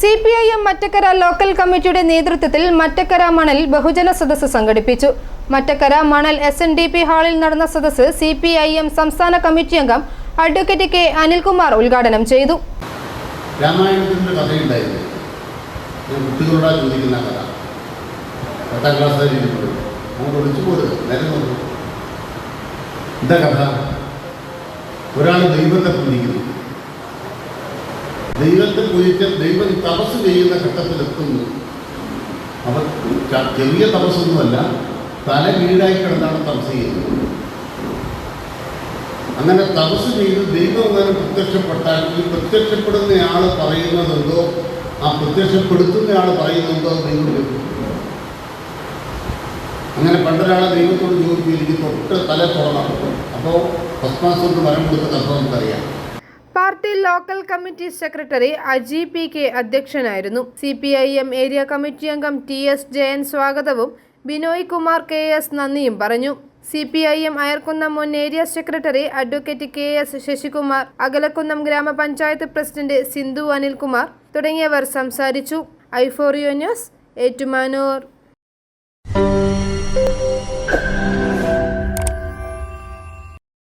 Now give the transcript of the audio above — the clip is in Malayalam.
C P I M Mattakkara local കമ്മിറ്റിയുടെ നേതൃത്വത്തിൽ മറ്റക്കര മണൽ ബഹുജന സദസ്സ് സംഘടിപ്പിച്ചു. മറ്റക്കര മണൽ എസ് എൻ ഡി പി ഹാളിൽ നടന്ന സദസ്സ് സി പി ഐ എം സംസ്ഥാന കമ്മിറ്റി അംഗം അഡ്വക്കേറ്റ് കെ അനിൽകുമാർ ഉദ്ഘാടനം ചെയ്തു. രാമായണത്തിന്റെ കഥയുണ്ടായിരുന്നു. കഥ? ഒരാൾ ദൈവത്തെ പൂജിക്കുന്നു. ദൈവത്തെ പൂജിച്ച് ദൈവം തപസ് ചെയ്യുന്ന ഘട്ടത്തിലെത്തുന്നു. അവർ ചെറിയ തപസ്സൊന്നുമല്ല തല കീഴായി കിടന്നാണ് തപസ് ചെയ്യുന്നത്. അങ്ങനെ തപസ് ചെയ്ത് ദൈവം അങ്ങനെ പ്രത്യക്ഷപ്പെട്ടാൽ ഈ പ്രത്യക്ഷപ്പെടുന്നയാൾ പറയുന്നതെന്തോ ആ പ്രത്യക്ഷപ്പെടുത്തുന്നയാൾ പറയുന്നതെന്തോ ദൈവം അങ്ങനെ പണ്ടൊരാളെ ദൈവത്തോട് ചോദിച്ചു എനിക്ക് തൊട്ട് തല തുറന്നു? അപ്പോൾ ഭസ്മാസുർക്ക് വരം കൊടുത്ത കഥ നമുക്കറിയാം. Party local committee secretary Aji P K അധ്യക്ഷനായിരുന്നു. C P I M area committee അംഗം ടി എസ് ജയൻ സ്വാഗതവും ബിനോയ് കുമാർ കെ എസ് നന്ദിയും പറഞ്ഞു. C P I M Ayarkunnam മുൻ area secretary advocate K S Sasikumar Akalakunnam ഗ്രാമപഞ്ചായത്ത് പ്രസിഡന്റ് സിന്ധു അനിൽകുമാർ തുടങ്ങിയവർ സംസാരിച്ചു. ഐഫോറിയോ ന്യൂസ് ഏറ്റുമാനൂർ.